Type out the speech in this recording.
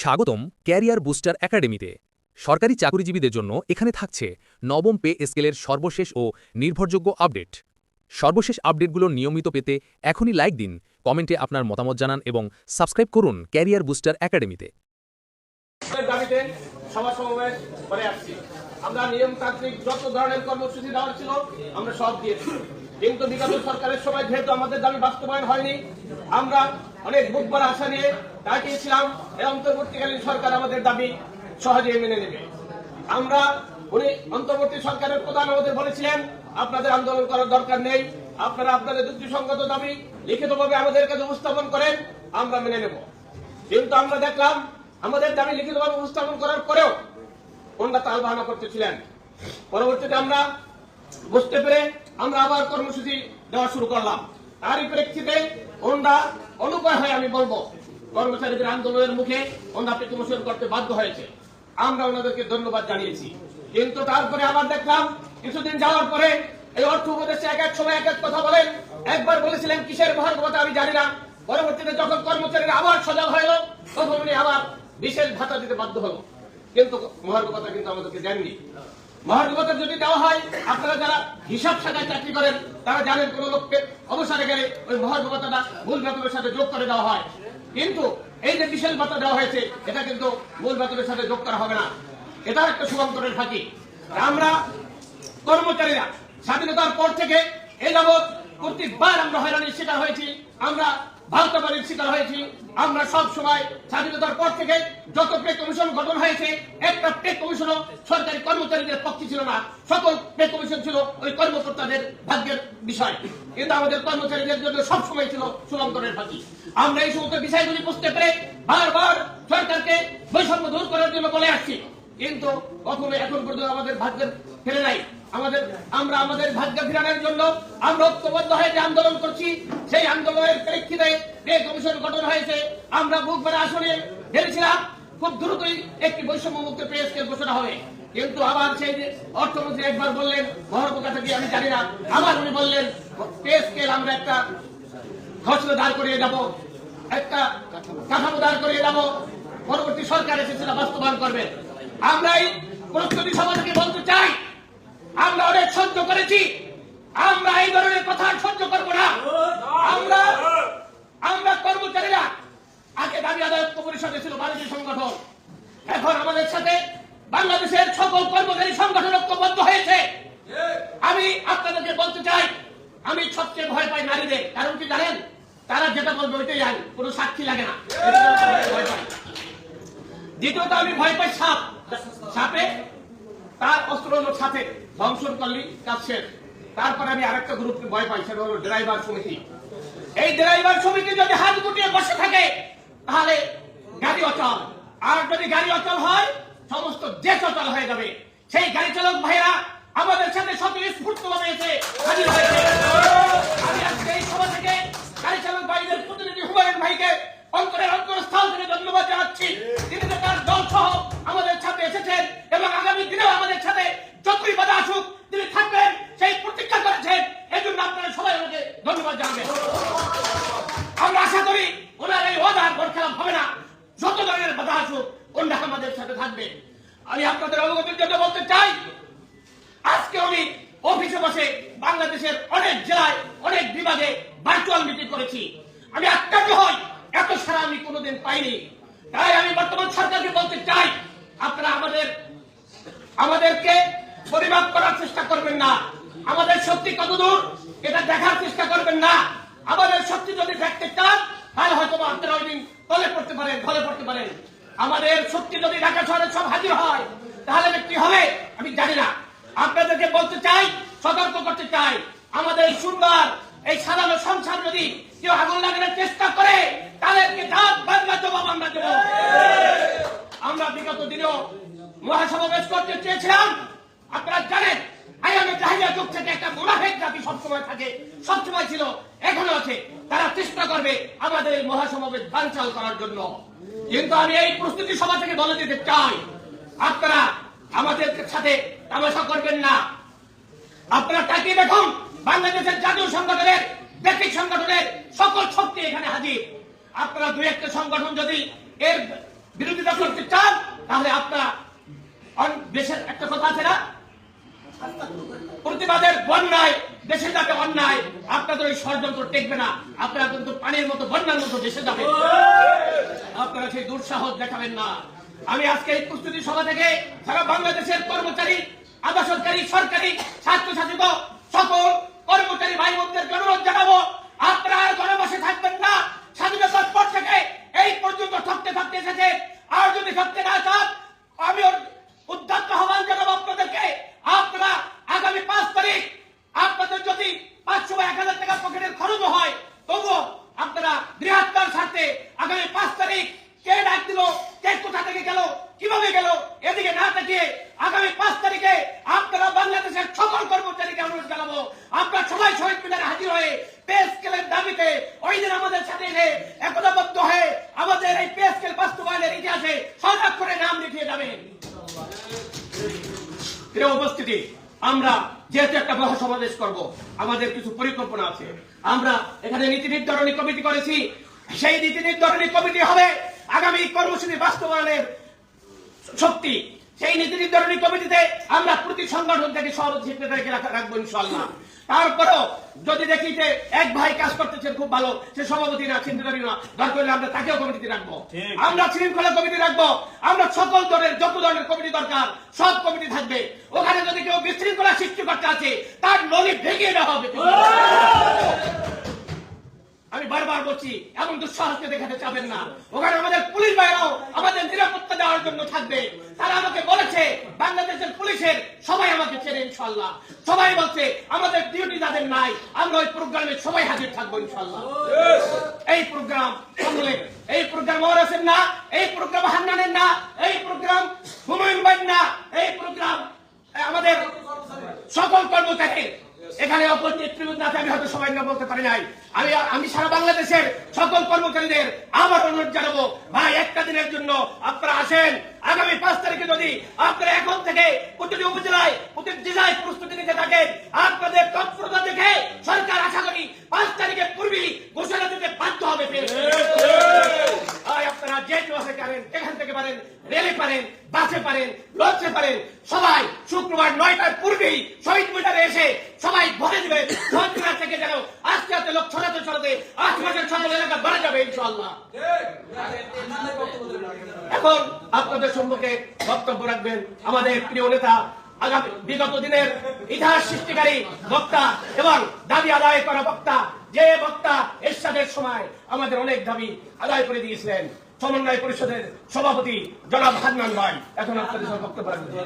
স্বাগতম career booster একাডেমিতে। সরকারি চাকরিজীবীদের জন্য এখানে থাকছে নবম পে স্কেলের সর্বশেষ ও নির্ভরযোগ্য আপডেট। সর্বশেষ আপডেটগুলো নিয়মিত পেতে এখনই লাইক দিন, কমেন্টে আপনার মতামত জানান এবং সাবস্ক্রাইব করুন ক্যারিয়ার বুস্টার একাডেমিতে। আমরা নিয়মতান্ত্রিক যত ধরনের কর্মসূচি দেওয়ার ছিল, আমরা সব দিয়েছি। কিন্তু বিগত সরকারের সময়, যেহেতু আমাদের দাবি বাস্তবায়ন হয়নি, আমরা অনেক বুধবার আশা নিয়ে তাকিয়েছিলাম এই অন্তর্বর্তীকালীন সরকার আমাদের দাবি সহজে মেনে নেবে। আমরা, উনি অন্তর্বর্তী সরকারের প্রধান আমাদের বলেছিলেন, আপনাদের আন্দোলন করার দরকার নেই। আপনারা আপনাদের যুক্তিসঙ্গত দাবি লিখিতভাবে আমাদের কাছে উপস্থাপন করেন, আমরা মেনে নেব। কিন্তু আমরা দেখলাম, আমাদের দাবি লিখিতভাবে উপস্থাপন করার পরেও ওনারা তাল বাহানা করতেছিলেন। পরবর্তীতে আমরা বুঝতে পেরে আমরা আবার কর্মসূচি দেওয়া শুরু করলাম। তারই প্রেক্ষিতে ওনারা অনুপায় হয় আমি বলব। কর্মচারীদের আন্দোলনের মুখে ওনারা প্রতিমোশন করতে বাধ্য হয়েছে। আমরা ওনাদেরকে ধন্যবাদ জানিয়েছি। কিন্তু তারপরে আবার দেখলাম, কিছুদিন যাওয়ার পরে এই অর্থ উপদেশে এক এক সময় এক এক কথা বলেন। একবার বলেছিলেন, কিসের মহার্গবতা আমি জানি না। পরবর্তীতে যখন কর্মচারীরা আবার সজাগ হলো, তখন উনি আবার বিশেষ ভাতা দিতে বাধ্য হলো। কিন্তু মহার্গবতা কিন্তু আমাদেরকে দেননি। মহার্গবতা যদি দেওয়া হয়, আপনারা যারা হিসাব শাখায় চাকরি করেন, তারা জানেন কোন লোককে অবসরে গেলে ওই মহার্গবতাটা মূল বেতনের সাথে যোগ করে দেওয়া হয়। কিন্তু এই যে বিশেষ ভাতা দেওয়া হয়েছে, এটা কিন্তু মূল বেতনের সাথে যোগ করা হবে না। এটা একটা শুভঙ্করের ফাঁকি। আমরা কর্মচারীরা স্বাধীনতার পর থেকে এ যাবৎ প্রত্যেকবার আমরা হয়রানির শিকার হয়েছি। আমরা ভারতবাড়ির শিকার হয়েছি। আমরা সব সময় স্বাধীনতার পর থেকে যত পে কমিশন গঠন হয়েছে, একটা পে কমিশনও সরকারি কর্মচারীদের পক্ষে ছিল না। সকল পে কমিশন ছিল ওই কর্মকর্তাদের ভাগ্যের বিষয়। কিন্তু আমাদের কর্মচারীদের জন্য সব সময় ছিল শুভঙ্করের ফাঁকি। আমরা এই সমস্ত বিষয়গুলি বুঝতে পেরে বারবার সরকারকে বৈষম্য দূর করার জন্য বলে আসছি। কিন্তু কখনো এখন পর্যন্ত আমাদের ভাগ্যের ফেলে নাই। আমাদের, আমরা আমাদের ভাগ্য ফেরানোর জন্য আমরা ঐক্যবদ্ধ হয়ে যে আন্দোলন করছি, সেই আন্দোলনের প্রেক্ষিতে যে কমিশন গঠন হয়েছে, আমরা বুকবার আসনে ভেবেছিলাম খুব দ্রুতই একটি বৈষম্য মুক্ত পে স্কেল ঘোষণা হবে। কিন্তু আবার সেই অর্থমন্ত্রী একবার বললেন মহারপোকা থেকে আমি জানি না, আবার উনি বললেন পে স্কেল আমরা একটা ঘোষণা দাঁড় করিয়ে যাব একটা কাঠামো দাঁড় করিয়ে যাব পরবর্তী সরকার এসে সেটা বাস্তবায়ন করবে। আমরা এই প্রস্তুতি সভা থেকে বলতে চাই। আমরা অনেক সহ্য করেছি। আমরা এই ধরনের কথা সহ্য করব না। আমরা আমরা কর্মচারীরা আগে দাবি আদায় ঐক্য পরিষদে ছিল বাণিজ্য সংগঠন। এখন আমাদের সাথে বাংলাদেশের সকল কর্মচারী সংগঠন ঐক্যবদ্ধ হয়েছে। আমি আপনাদেরকে বলতে চাই, আমি সবচেয়ে ভয় পাই নারীদের। কারণ কি জানেন? তারা যেটা বলবে ওইটাই আইন কোনো সাক্ষী লাগে না। দ্বিতীয়ত আমি ভয় পাই সাপ। সাপে তার অস্ত্র হলো সাথে ধ্বংসন করলি কাজ শেষ। তারপরে আমি আরেকটা গ্রুপকে ভয় পাই, সেটা হলো ড্রাইভার সমিতি। এই ড্রাইভার সমিতি যদি হাত গুটিয়ে বসে থাকে, তাহলে গাড়ি অচল। আর যদি গাড়ি অচল হয়, সমস্ত দেশ অচল হয়ে যাবে। সেই গাড়ি চালক ভাইরা আমাদের সাথে স্বতঃস্ফূর্ত ভাবে এসে আমি আজকে এই সভা থেকে গাড়ি চালক ভাইদের প্রতিনিধি হুমায়ুন ভাইকে অন্তরের অন্তরস্থল থেকে ধন্যবাদ জানাচ্ছি। তিনি তার দল সহ থাকবে। আমি আপনাদের অবগতির জন্য বলতে চাই, আজকে আমি অফিসে বসে বাংলাদেশের অনেক জেলায়, অনেক বিভাগে ভার্চুয়াল মিটিং করেছি। আমি আশ্চর্য হই, এত সারা আমি কোনোদিন পাইনি। তাই আমি বর্তমান সরকারকে বলতে চাই, আপনারা আমাদের, আমাদেরকে পরিমাপ করার চেষ্টা করবেন না। আমাদের শক্তি কত দূর এটা দেখার চেষ্টা করবেন না। আমাদের শক্তি যদি দেখতে চান, তাহলে হয়তো আপনারা ওই দিন তলে পড়তে পারেন ঢলে পড়তে পারেন। আমাদের শক্তি যদি ঢাকা শহরে সব হাজির হয়, তাহলে কি হবে? আমি জানি না। আপনাদেরকে বলতে চাই, সতর্ক করতে চাই, আমাদের সুন্দর এই সাধারণ সংসার যদি কেউ আগুন লাগানোর চেষ্টা করে, তাদেরকে আমরা দেব। আমরা বিগত দিনেও মহাসমাবেশ করতে চেয়েছিলাম। আপনারা জানেন থেকে একটা সবসময় থাকে, সবসময় ছিল, এখনও আছে। তারা চেষ্টা করবে আমাদের মহাসমাবেশ বানচাল করার জন্য। কিন্তু আমি এই প্রস্তুতি সভা থেকে বলে দিতে চাই। আপনারা আমাদের সাথে তামাশা করবেন না। আপনারা তাকিয়ে দেখুন, বাংলাদেশের জাতীয় সংগঠনের, ব্যক্তিক সংগঠনের সকল শক্তি এখানে হাজির। আপনারা দু একটা সংগঠন যদি এর বিরোধিতা করতে চান, তাহলে আপনারা দেশের একটা কথা আছে না? প্রতিবাদের বন্যায় দেশে যাবে অন্যায় আপনাদের ওই ষড়যন্ত্র টেকবে না, আপনারা কিন্তু পানির মতো, বন্যার মতো দেশে যাবে আপনারা সেই দুঃসাহস দেখাবেন না। আমি আজকে এই প্রস্তুতি সভা থেকে সারা বাংলাদেশের কর্মচারী আধা সরকারি সরকারি স্বাস্থ্যশাসিত সকল কর্মচারী ভাই বোনদেরকে অনুরোধ জানাব, আপনারা আর ঘরে বসে থাকবেন না। স্বাধীনতার পর থেকে এই পর্যন্ত থাকতে থাকতে এসেছে। আর যদি থাকতে না চান আমি ওর উদ্যত্ত আহ্বান জানাব আপনাদেরকে আপনারা আগামী পাঁচ তারিখ আপনাদের যদি পাঁচশো বা এক হাজার টাকা পকেটের খরচ হয় তবুও আপনারা বৃহত্তর স্বার্থে আগামী পাঁচ তারিখ কে ডাক দিল কে কোথা থেকে গেল কীভাবে গেল এদিকে আগামী পাঁচ তারিখে আপনারা বাংলাদেশের সকল কর্মচারীকে অনুরোধ জানাব? আপনারা সবাই শহীদ মিনারে হাজির হয়ে পে স্কেলের দাবিতে ওই দিন আমাদের সাথে এসে একতাবদ্ধ হয়ে আমাদের এই পে স্কেল বাস্তবায়নের ইতিহাসে স্বরাক্ষরে নাম লিখিয়ে যাবেন। উপস্থিতি, আমরা যেহেতু একটা মহা সমাবেশ করব, আমাদের কিছু পরিকল্পনা আছে। আমরা এখানে নীতি নির্ধারণী কমিটি করেছি। সেই নীতি নির্ধারণী কমিটি হবে আগামী কর্মসূচি বাস্তবায়নের শক্তি। সেই নীতি নির্ধারণী কমিটিতে আমরা প্রতি সংগঠন থেকে সভাপতি সেক্রেটারিকে রাখব ইনশাল্লাহ তারপরও যদি দেখি যে এক ভাই কাজ করতেছেন খুব ভালো সে সভাপতি না সেক্রেটারি না দরকার হলে আমরা তাকেও কমিটিতে রাখব। আমরা শৃঙ্খলা কমিটি রাখব। আমরা সকল দলের যত ধরনের কমিটি দরকার সব কমিটি থাকবে। ওখানে যদি কেউ বিশৃঙ্খলা সৃষ্টি করতে আছে তার নলি ভেঙে দেওয়া হবে। আমি বারবার বলছি, এমন দুঃসাহসকে দেখাতে চাবেন না। ওখানে আমাদের পুলিশ ভাইরাও আমাদের নিরাপত্তা দেওয়ার জন্য থাকবে। তারা আমাকে বলেছে, বাংলাদেশের পুলিশের সবাই আমাকে চেনে ইনশাল্লাহ সবাই বলছে, আমাদের ডিউটি যাদের নাই, আমরা ওই প্রোগ্রামে সবাই হাজির থাকব ইনশাল্লাহ এই প্রোগ্রাম সকলে এই প্রোগ্রাম ওরাসের না, এই প্রোগ্রাম হান্নানের না, এই প্রোগ্রাম হুমায়ুন বাইন না, এই প্রোগ্রাম আমাদের সকল কর্মচারীর এখানে অপর নেতৃবৃন্দ আছে আমি হয়তো সবাই না বলতে পারি নাই। আমি আমি সারা বাংলাদেশের সকল কর্মচারীদের আবার অনুরোধ জানাব, ভাই, একটা দিনের জন্য আপনারা আসেন। আগামী পাঁচ তারিখে যদি আপনারা এখন থেকে প্রতিটি উপজেলায়, প্রতিটি জেলায় প্রস্তুতি নিতে থাকেন, আপনাদের তৎপরতা দেখে সরকার আশা করি পাঁচ তারিখের পূর্বেই ঘোষণা দিতে বাধ্য হবে আপনারা যে বাসে পারেন, এখান থেকে পারেন, রেলে পারেন, বাসে পারেন, লঞ্চে পারেন, সবাই শুক্রবার নয়টার পূর্বেই শহীদ মিনারে এসে সবাই ভরে দিবে। থেকে যেন আস্তে আস্তে লোক ছড়াতে ছড়াতে আশপাশের সকল এলাকা বাড়া যাবে ইনশাল্লাহ এখন আপনাদের সম্মুখে বক্তব্য রাখবেন আমাদের প্রিয় নেতা, আগামী বিগত দিনের ইতিহাস সৃষ্টিকারী বক্তা এবং দাবি আদায় করা বক্তা, যে বক্তা এরশাদের সময় আমাদের অনেক দাবি আদায় করে দিয়েছিলেন। সমন্বয় পরিষদের সভাপতি জনাব হান্নান ভাই। এখন আপনাদের বক্তব্য রাখবেন।